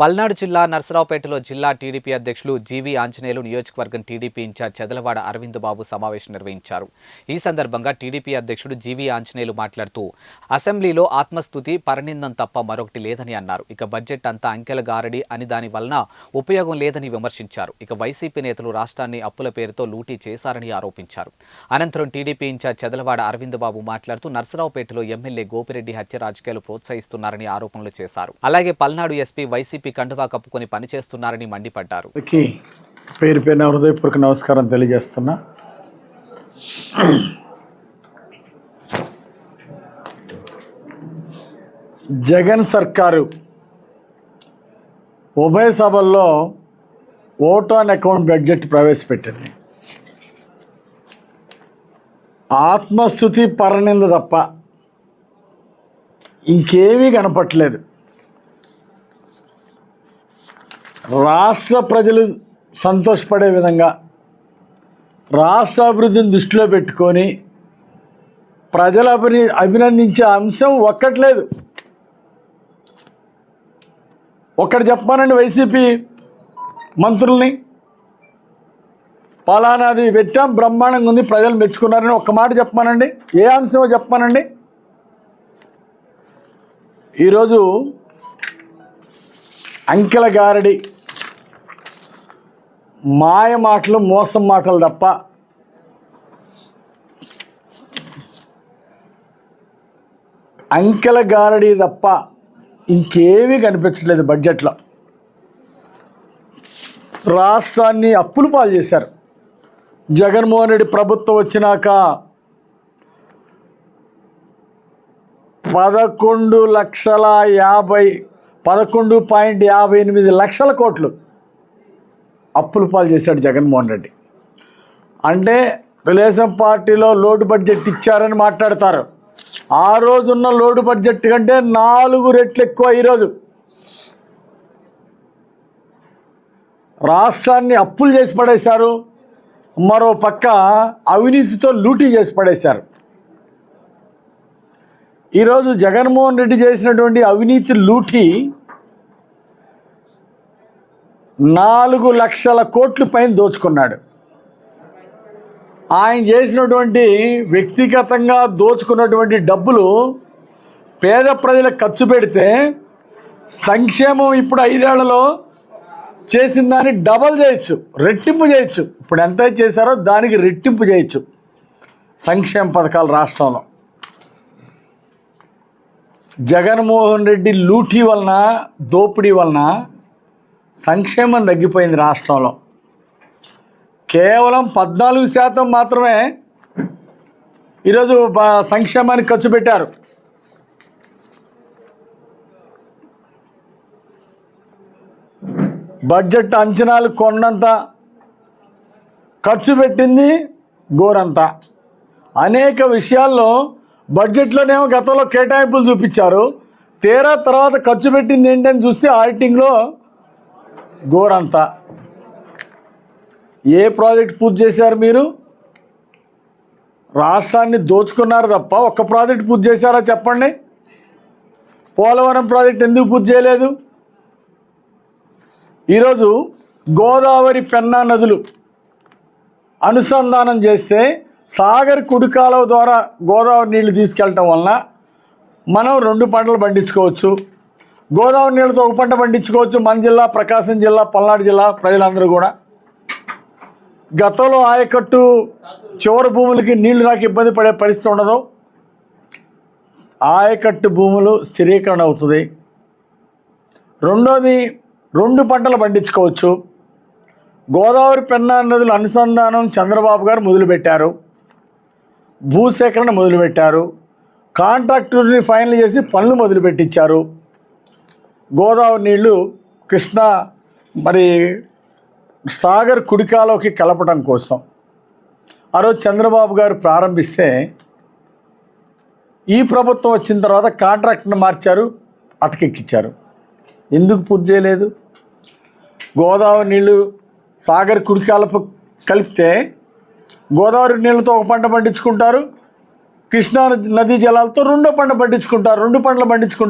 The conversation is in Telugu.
పల్నాడు జిల్లా నర్సరావుపేటలో జిల్లా టీడీపీ అధ్యక్షులు జీవీ ఆంజనేయులు నియోజకవర్గం టీడీపీ ఇన్ఛార్జ్ చెదలవాడ అరవింద్ బాబు సమావేశం నిర్వహించారు. ఈ సందర్భంగా టీడీపీ అధ్యక్షుడు జీవీ ఆంజనేయులు మాట్లాడుతూ అసెంబ్లీలో ఆత్మస్థుతి పరనిందం తప్ప మరొకటి లేదని అన్నారు. ఇక బడ్జెట్ అంతా అంకెల గారడి అని దాని వలన ఉపయోగం లేదని విమర్శించారు. ఇక వైసీపీ నేతలు రాష్ట్రాన్ని అప్పుల పేరుతో లూటీ చేశారని ఆరోపించారు. అనంతరం టీడీపీ ఇన్ఛార్జ్ చెదలవాడ అరవింద్ బాబు మాట్లాడుతూ నర్సరావుపేటలో ఎమ్మెల్యే గోపిరెడ్డి హత్య రాజకీయాలు ప్రోత్సహిస్తున్నారని ఆరోపణలు చేశారు. అలాగే పల్నాడు ఎస్పీ వైసీపీ కండువా కప్పుకొని పనిచేస్తున్నారని మండిపడ్డారు. పేరు పేరున హృదయపూర్వక నమస్కారం తెలియజేస్తున్నా. జగన్ సర్కారు ఉభయ సభల్లో ఓట్ అండ్ అకౌంట్ బడ్జెట్ ప్రవేశపెట్టింది. ఆత్మస్థుతి పరనింద తప్ప ఇంకేమీ కనపట్లేదు. రాష్ట్ర ప్రజలు సంతోషపడే విధంగా రాష్ట్ర అభివృద్ధిని దృష్టిలో పెట్టుకొని ప్రజల అభిని అభినందించే అంశం ఒక్కట్లేదు. ఒక్కటి చెప్పానండి వైసీపీ మంత్రుల్ని పలానాది పెట్టాం బ్రహ్మాండంగా ఉంది ప్రజలు మెచ్చుకున్నారని ఒక్క మాట చెప్పానండి ఏ అంశమో చెప్పానండి ఈరోజు అంకెల గారడి మాయ మాటలు మోసం మాటలు తప్ప అంకెల గారడి తప్ప ఇంకేమీ కనిపించట్లేదు బడ్జెట్లో. రాష్ట్రాన్ని అప్పులు పాలు చేశారు. జగన్మోహన్ రెడ్డి ప్రభుత్వం వచ్చినాక పదకొండు లక్షల యాభై పదకొండు పాయింట్ యాభై ఎనిమిది లక్షల కోట్లు అప్పుల పాలు చేశాడు జగన్మోహన్ రెడ్డి. అంటే తెలుగుదేశం పార్టీలో లోటు బడ్జెట్ ఇచ్చారని మాట్లాడతారు. ఆ రోజున్న లోటు బడ్జెట్ కంటే నాలుగు రెట్లు ఎక్కువ ఈరోజు రాష్ట్రాన్ని అప్పులు చేసి పడేశారు. మరో పక్క అవినీతితో లూటీ చేసి పడేశారు. ఈరోజు జగన్మోహన్ రెడ్డి చేసినటువంటి అవినీతి లూటీ నాలుగు లక్షల కోట్ల పైన దోచుకున్నాడు. ఆయన చేసినటువంటి వ్యక్తిగతంగా దోచుకున్నటువంటి డబ్బులు పేద ప్రజలకు ఖర్చు పెడితే సంక్షేమం ఇప్పుడు ఐదేళ్ళలో చేసిన దాన్ని డబల్ చేయొచ్చు రెట్టింపు చేయొచ్చు. ఇప్పుడు ఎంత చేశారో దానికి రెట్టింపు చేయొచ్చు. సంక్షేమ పథకాలు రాష్ట్రంలో. జగన్మోహన్ రెడ్డి లూటీ వలన దోపిడీ వలన సంక్షేమం తగ్గిపోయింది రాష్ట్రంలో. కేవలం పద్నాలుగు శాతం మాత్రమే ఈరోజు సంక్షేమానికి ఖర్చు పెట్టారు. బడ్జెట్ అంచనాలు కొన్నంత ఖర్చు పెట్టింది గోరంత. అనేక విషయాల్లో బడ్జెట్లోనేమో గతంలో కేటాయింపులు చూపించారు. తీరా తర్వాత ఖర్చు పెట్టింది ఏంటని చూస్తే ఆడిటింగ్లో గోరంతా ఏ ప్రాజెక్ట్ పూర్తి చేశారు మీరు? రాష్ట్రాన్ని దోచుకున్నారు తప్ప ఒక్క ప్రాజెక్ట్ పూర్తి చేశారా చెప్పండి? పోలవరం ప్రాజెక్ట్ ఎందుకు పూర్తి చేయలేదు? ఈరోజు గోదావరి పెన్నా నదులు అనుసంధానం చేస్తే సాగర్ కుడికాలువ ద్వారా గోదావరి నీళ్ళు తీసుకెళ్ళటం వలన మనం రెండు పంటలు పండించుకోవచ్చు. గోదావరి నీళ్ళతో ఒక పంట పండించుకోవచ్చు. మన జిల్లా ప్రకాశం జిల్లా పల్నాడు జిల్లా ప్రజలందరూ కూడా. గతంలో ఆయకట్టు చివరి భూములకి నీళ్ళు రాక ఇబ్బంది పడే పరిస్థితి ఉండదు. ఆయకట్టు భూములు స్థిరీకరణ అవుతుంది. రెండోది రెండు పంటలు పండించుకోవచ్చు. గోదావరి పెన్నా నదుల అనుసంధానం చంద్రబాబు గారు మొదలుపెట్టారు. భూసేకరణ మొదలుపెట్టారు. కాంట్రాక్టర్ని ఫైనల్ చేసి పనులు మొదలుపెట్టించారు. గోదావరి నీళ్ళు కృష్ణా మరి సాగర్ కుడికాలోకి కలపడం కోసం. ఆ రోజు చంద్రబాబు గారు ప్రారంభిస్తే ఈ ప్రభుత్వం వచ్చిన తర్వాత కాంట్రాక్ట్ను మార్చారు అటకెక్కిచ్చారు. ఎందుకు పూర్తి చేయలేదు? గోదావరి నీళ్ళు సాగర్ కుడికాలపు కలిపితే గోదావరి నీళ్ళతో ఒక పంట పండించుకుంటారు కృష్ణా నదీ జలాలతో రెండో పంట పండించుకుంటారు రెండు పంటలు పండించుకుంటారు.